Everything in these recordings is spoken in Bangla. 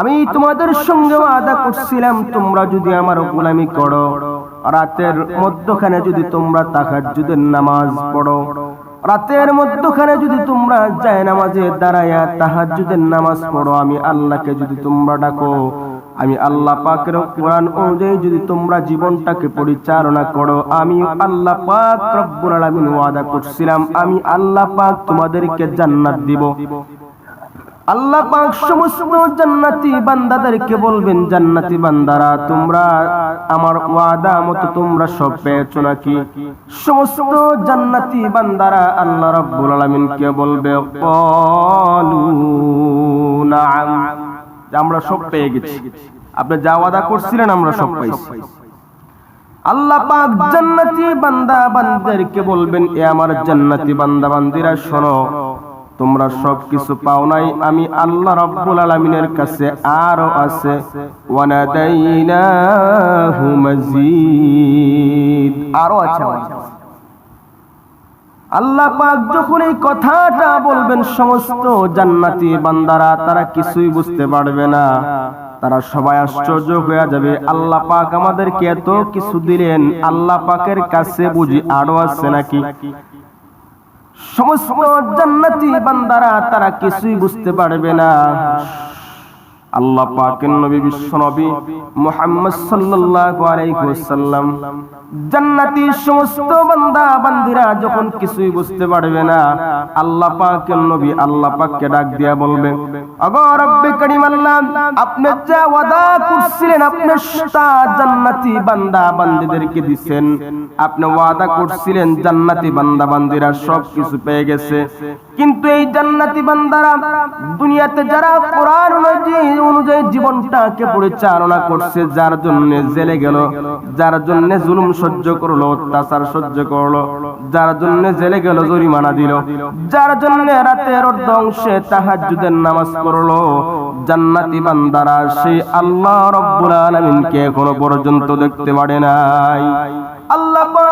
আমি তোমাদের সঙ্গে আদা করছিলাম, তোমরা যদি আমার গোলামি করো। রাতের মধ্যখানে যদি তোমরা তাহাজ্জুদের নামাজ পড়ো। রাতের মধ্যখানে যদি তোমরা যায় নামাজে দাঁড়ায়া তাহাজ্জুদের নামাজ পড়ো, আমি আল্লাহকে যদি তোমরা ডাকো, আমি আল্লাহ পাকের কোরআন অনুযায়ী যদি তোমরা জীবনটাকে পরিচালনা করো আমি আল্লাহ পাক রব্বুল আলামিন ওয়াদা করছিলাম, আমি আল্লাহ পাক তোমাদেরকে জান্নাত দিব। আল্লাহ পাক সমস্ত জান্নাতি বান্দাদেরকে বলবেন, জান্নাতি বান্দারা, তোমরা আমার ওয়াদা মতো তোমরা সব পেয়েছ নাকি? সমস্ত জান্নাতি বান্দারা আল্লাহ বলবে আমরা সব পেয়ে গেছি। আপনি যা ওয়াদা করছিলেন, আমরা সব পাইছি। আল্লাহ পাক জান্নাতি বান্দা বান্দাদেরকে বলবেন, এ আমার জান্নাতি বান্দা বান্দিরা, শোনো তোমরা সব কিছু পাও নাই। আমি আল্লাহ রাব্বুল আলামিনের কাছে আরও আছে আরও আছে আল্লাহ পাক যখন এই কথাটা বলবেন, সমস্ত জান্নাতি বান্দারা তারা কিছুই বুঝতে পারবে না। তারা সবাই আশ্চর্য হয়ে যাবে, আল্লাহ পাক আমাদেরকে এত কিছু দিলেন, আল্লাহ পাকের কাছে বুঝি আরও আছে নাকি? সমস্ত জান্নাতি বান্দারা তারা কিছুই বুঝতে পারবে না। আল্লাহ পাকের নবী বিশ্ব নবী মুহাম্মদ সাল্লাল্লাহু আলাইহি ওয়াসাল্লাম জান্নাতি সমস্ত বান্দা বান্দিরা যখন কিছুই বুঝতে পারবে না, আল্লাহ পাকের নবী আল্লাহ পাককে ডাক দিয়া বলবে, আগো রব্বে করিম আল্লাহ, আপনি যা ওয়াদা করছিলেন, আপনি তা জান্নাতি বান্দা বান্দিদেরকে দিবেন আপনি ওয়াদা করছিলেন, জান্নাতি বান্দা বান্দিরা সব কিছু পেয়ে গেছে। কিন্তু এই জান্নাতি বান্দারা দুনিয়াতে যারা কোরআন অনুযায়ী অনুযায়ী জীবনটাকে পরিচালনা করছে, যার জন্য জেলে গেল, যার জন্য জুলুম সহ্য করল, অত্যাচার সহ্য করল, যার জন্য জেলে গেল, জরিমানা দিল, যার জন্য রাতের অর্ধংশে তাহাজ্জুদের নামাজ পড়ল। জান্নাতি বান্দারা সেই আল্লাহ রব্বুল আলামিনকে এখনও পর্যন্ত দেখতে পারে নাই। আল্লাহ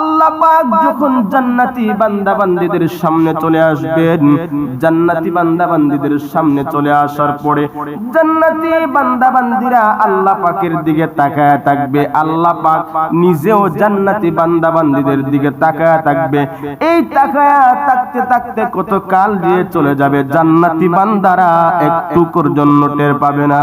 আল্লাহ পাক যখন জান্নাতি সামনে চলে আসবেন, জান্নাতি সামনে চলে আসার পরে জান্নাতি আল্লাহ পাকের দিকে তাকায় থাকবে, আল্লাহ পাক নিজেও জান্নাতি বান্দা বান্দীদের দিকে তাকায় থাকবে। এই তাকায় থাকতে থাকতে কত কাল দিয়ে চলে যাবে, জান্নাতি বান্দারা একটুকুর জন্য টের পাবে না।